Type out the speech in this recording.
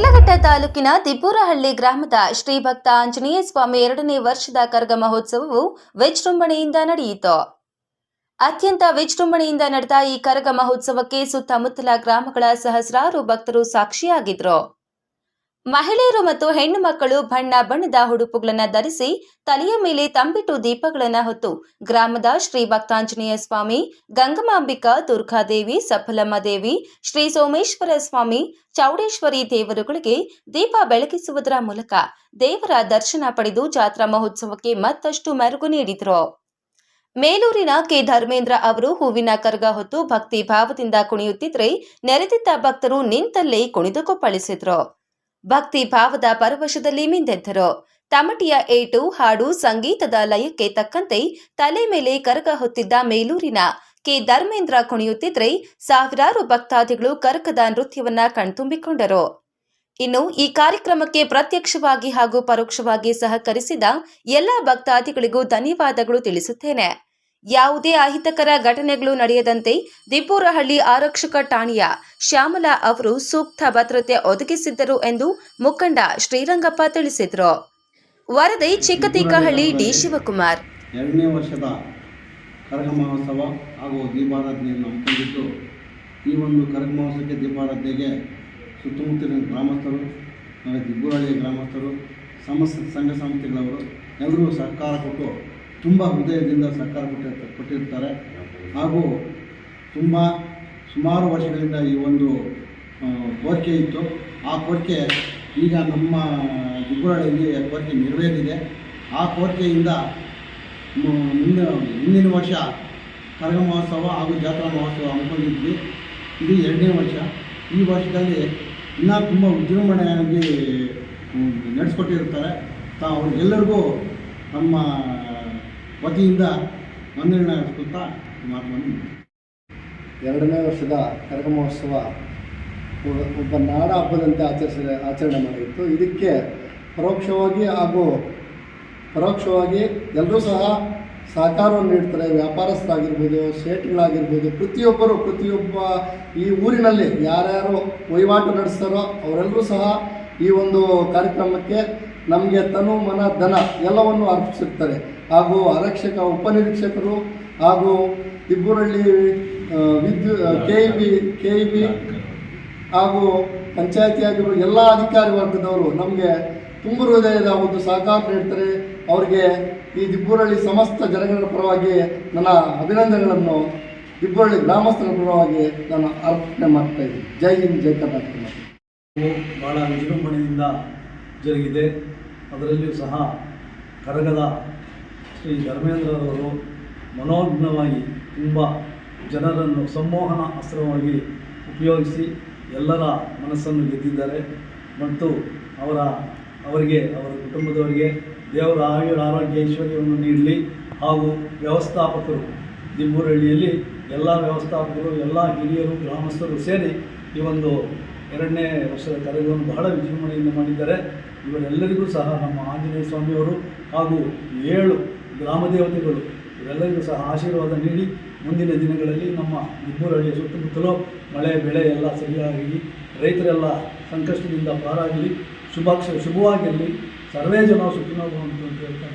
ಶಿಡ್ಲಘಟ್ಟ ತಾಲೂಕಿನ ತಿಪ್ಪೂರಹಳ್ಳಿ ಗ್ರಾಮದ ಶ್ರೀ ಭಕ್ತ ಆಂಜನೇಯ ಸ್ವಾಮಿ ಎರಡನೇ ವರ್ಷದ ಕರಗ ಮಹೋತ್ಸವವು ವಿಜೃಂಭಣೆಯಿಂದ ನಡೆಯಿತು. ಅತ್ಯಂತ ವಿಜೃಂಭಣೆಯಿಂದ ನಡೆದ ಈ ಕರಗ ಮಹೋತ್ಸವಕ್ಕೆ ಸುತ್ತಮುತ್ತಲ ಗ್ರಾಮಗಳ ಸಹಸ್ರಾರು ಭಕ್ತರು ಸಾಕ್ಷಿಯಾಗಿದ್ರು ಮಹಿಳೆಯರು ಮತ್ತು ಹೆಣ್ಣು ಮಕ್ಕಳು ಬಣ್ಣ ಬಣ್ಣದ ಉಡುಪುಗಳನ್ನು ಧರಿಸಿ ತಲೆಯ ಮೇಲೆ ತಂಬಿಟ್ಟು ದೀಪಗಳನ್ನು ಹೊತ್ತು ಗ್ರಾಮದ ಶ್ರೀ ಭಕ್ತಾಂಜನೇಯ ಸ್ವಾಮಿ, ಗಂಗಮಾಂಬಿಕಾ, ದುರ್ಗಾದೇವಿ, ಸಫಲಮ್ಮ ದೇವಿ, ಶ್ರೀ ಸೋಮೇಶ್ವರ ಸ್ವಾಮಿ, ಚೌಡೇಶ್ವರಿ ದೇವರುಗಳಿಗೆ ದೀಪ ಬೆಳಗಿಸುವುದರ ಮೂಲಕ ದೇವರ ದರ್ಶನ ಪಡೆದು ಜಾತ್ರಾ ಮಹೋತ್ಸವಕ್ಕೆ ಮತ್ತಷ್ಟು ಮೆರುಗು ನೀಡಿದರು. ಮೇಲೂರಿನ ಕೆ. ಧರ್ಮೇಂದ್ರ ಅವರು ಹೂವಿನ ಕರ್ಗ ಹೊತ್ತು ಭಕ್ತಿ ಭಾವದಿಂದ ಕುಣಿಯುತ್ತಿದ್ರೆ ನೆರೆದಿದ್ದ ಭಕ್ತರು ನಿಂತಲ್ಲೇ ಕುಣಿದು ಕೊಪ್ಪಳಿಸಿದ್ರು. ಭಕ್ತಿ ಭಾವದ ಪರವಶದಲ್ಲಿ ಮಿಂದೆದ್ದರು ತಮಟಿಯ ಏಟು, ಹಾಡು, ಸಂಗೀತದ ಲಯಕ್ಕೆ ತಕ್ಕಂತೆ ತಲೆ ಮೇಲೆ ಕರಗ ಹೊತ್ತಿದ್ದ ಮೇಲೂರಿನ ಕೆ. ಧರ್ಮೇಂದ್ರ ಕುಣಿಯುತ್ತಿದ್ರೆ ಸಾವಿರಾರು ಭಕ್ತಾದಿಗಳು ಕರಕದ ನೃತ್ಯವನ್ನ ಕಣ್ತುಂಬಿಕೊಂಡರು. ಇನ್ನು ಈ ಕಾರ್ಯಕ್ರಮಕ್ಕೆ ಪ್ರತ್ಯಕ್ಷವಾಗಿ ಹಾಗೂ ಪರೋಕ್ಷವಾಗಿ ಸಹಕರಿಸಿದ ಎಲ್ಲ ಭಕ್ತಾದಿಗಳಿಗೂ ಧನ್ಯವಾದಗಳು ತಿಳಿಸುತ್ತೇನೆ. ಯಾವುದೇ ಅಹಿತಕರ ಘಟನೆಗಳು ನಡೆಯದಂತೆ ದಿಬ್ಬೂರಹಳ್ಳಿ ಆರಕ್ಷಕ ಠಾಣೆಯ ಶ್ಯಾಮಲಾ ಅವರು ಸೂಕ್ತ ಭದ್ರತೆ ಒದಗಿಸಿದ್ದರು ಎಂದು ಮುಖಂಡ ಶ್ರೀರಂಗಪ್ಪ ತಿಳಿಸಿದರು. ವರದಿ ಚಿಕ್ಕತೀಕಹಳ್ಳಿ ಡಿ ಶಿವಕುಮಾರ್. ಎರಡನೇ ವರ್ಷದ ಕರಗ ಮಹೋತ್ಸವ ಹಾಗೂ ದೀಪಾರಾಧನೆಯನ್ನು ಹಮ್ಮಿಕೊಂಡಿದ್ದು ಈ ಒಂದು ಕರಗ ಮಹೋತ್ಸವಕ್ಕೆ ದೀಪಾರಾಧನೆಗೆ ಸುತ್ತಮುತ್ತಲಿನ ಗ್ರಾಮಸ್ಥರು ದಿಬ್ಬೂರಹಳ್ಳಿಯ ಗ್ರಾಮಸ್ಥರು, ಸಮಸ್ತ ಸಂಘ ಸಂಸ್ಥೆಗಳವರು ಎಲ್ಲರೂ ಸಹಕಾರ ಕೊಟ್ಟು ತುಂಬ ಹೃದಯದಿಂದ ಸರ್ಕಾರ ಕೊಟ್ಟಿರ್ತ ಕೊಟ್ಟಿರ್ತಾರೆ. ಹಾಗೂ ತುಂಬ ಸುಮಾರು ವರ್ಷಗಳಿಂದ ಈ ಒಂದು ಕೋರಿಕೆ ಇತ್ತು. ಆ ಕೋರಿಕೆ ಈಗ ನಮ್ಮ ದಿಬ್ಬುರಹಳ್ಳಿಯಲ್ಲಿ ಆ ಕೋರಿಕೆ ನೆರವೇರಿದೆ. ಆ ಕೋರಿಕೆಯಿಂದ ಮುಂದಿನ ಹಿಂದಿನ ವರ್ಷ ಕರಗ ಮಹೋತ್ಸವ ಹಾಗೂ ಜಾತ್ರಾ ಮಹೋತ್ಸವ ಹಮ್ಮಿಕೊಂಡಿದ್ವಿ. ಇದು ಎರಡನೇ ವರ್ಷ. ಈ ವರ್ಷದಲ್ಲಿ ಇನ್ನೂ ತುಂಬ ವಿಜೃಂಭಣೆಯಾಗಿ ನಡೆಸ್ಕೊಟ್ಟಿರ್ತಾರೆ. ತಾವು ಅವ್ರಿಗೆಲ್ಲರಿಗೂ ನಮ್ಮ ವತಿಯಿಂದ ವಂದನೆ ಅರ್ಪಿಸ್ತಾ ಮಾತನ್ನು ಎರಡನೇ ವರ್ಷದ ಕರಗ ಮಹೋತ್ಸವ ಒಬ್ಬ ನಾಡ ಹಬ್ಬದಂತೆ ಆಚರಿಸ ಆಚರಣೆ ಮಾಡಿತ್ತು. ಇದಕ್ಕೆ ಪರೋಕ್ಷವಾಗಿ ಹಾಗೂ ಪರೋಕ್ಷವಾಗಿ ಎಲ್ಲರೂ ಸಹ ಸಹಕಾರವನ್ನು ನೀಡ್ತಾರೆ. ವ್ಯಾಪಾರಸ್ಥರಾಗಿರ್ಬೋದು ಸೇಟ್ಗಳಾಗಿರ್ಬೋದು ಪ್ರತಿಯೊಬ್ಬರು, ಪ್ರತಿಯೊಬ್ಬ ಈ ಊರಿನಲ್ಲಿ ಯಾರ್ಯಾರು ವಹಿವಾಟು ನಡೆಸ್ತಾರೋ ಅವರೆಲ್ಲರೂ ಸಹ ಈ ಒಂದು ಕಾರ್ಯಕ್ರಮಕ್ಕೆ ನಮಗೆ ತನು, ಮನ, ಧನ ಎಲ್ಲವನ್ನು ಅರ್ಪಿಸಿರ್ತಾರೆ. ಹಾಗೂ ಆರಕ್ಷಕ ಉಪನಿರೀಕ್ಷಕರು ಹಾಗೂ Tibburahalli ವಿದ್ಯು K E B K E B ಹಾಗೂ ಪಂಚಾಯತಿ ಆಗಿರೋ ಎಲ್ಲ ಅಧಿಕಾರಿ ವರ್ಗದವರು ನಮಗೆ ತುಂಬ ಹೃದಯದ ಒಂದು ಸಹಕಾರ ನೀಡ್ತಾರೆ. ಅವರಿಗೆ ಈ ದಿಬ್ಬುರಳ್ಳಿ ಸಮಸ್ತ ಜನಗಳ ಪರವಾಗಿ ನನ್ನ ಅಭಿನಂದನೆಗಳನ್ನು, ದಿಬ್ಬುರಳ್ಳಿ ಗ್ರಾಮಸ್ಥರ ಪರವಾಗಿ ನಾನು ಅರ್ಪಣೆ ಮಾಡ್ತಾ ಇದ್ದೀನಿ. ಜೈ ಹಿಂದ್, ಜೈ ಕರ್ನಾಟಕ. ಭಾಳ ವಿಜೃಂಭಣೆಯಿಂದ ಜರುಗಿದೆ. ಅದರಲ್ಲಿಯೂ ಸಹ ಕರಗದ ಶ್ರೀ ಧರ್ಮೇಂದ್ರರವರು ಮನೋಜ್ಞವಾಗಿ ತುಂಬ ಜನರನ್ನು ಸಂಮೋಹನ ಅಸ್ತ್ರವಾಗಿ ಉಪಯೋಗಿಸಿ ಎಲ್ಲರ ಮನಸ್ಸನ್ನು ಗೆದ್ದಿದ್ದಾರೆ. ಮತ್ತು ಅವರ, ಅವರಿಗೆ, ಅವರ ಕುಟುಂಬದವರಿಗೆ ದೇವರ ಆಯುರ ಆರೋಗ್ಯ ಐಶ್ವರ್ಯವನ್ನು ನೀಡಲಿ. ಹಾಗೂ ವ್ಯವಸ್ಥಾಪಕರು ದಿಬ್ಬೂರಹಳ್ಳಿಯಲ್ಲಿ ಎಲ್ಲ ವ್ಯವಸ್ಥಾಪಕರು, ಎಲ್ಲ ಹಿರಿಯರು, ಗ್ರಾಮಸ್ಥರು ಸೇರಿ ಈ ಒಂದು ಎರಡನೇ ವರ್ಷದ ಕಾರ್ಯವನ್ನು ಬಹಳ ವಿಜೃಂಭಣೆಯಿಂದ ಮಾಡಿದ್ದಾರೆ. ಇವರೆಲ್ಲರಿಗೂ ಸಹ ನಮ್ಮ ಆಂಜನೇಯ ಸ್ವಾಮಿಯವರು ಹಾಗೂ ಏಳು ಗ್ರಾಮ ದೇವತೆಗಳು ಇವರೆಲ್ಲರಿಗೂ ಸಹ ಆಶೀರ್ವಾದ ನೀಡಿ ಮುಂದಿನ ದಿನಗಳಲ್ಲಿ ನಮ್ಮ ದಿಬ್ಬೂರಹಳ್ಳಿಯ ಸುತ್ತಮುತ್ತಲೂ ಮಳೆ, ಬೆಳೆ ಎಲ್ಲ ಸರಿಯಾಗಿ ರೈತರೆಲ್ಲ ಸಂಕಷ್ಟದಿಂದ ಪಾರಾಗಲಿ. ಶುಭಾಕ್ಷ ಶುಭವಾಗಿರಲಿ ಸರ್ವೇ ಜನ ಸುಖಿನೋ ಭವಂತು ಅಂತ ಹೇಳ್ತಾ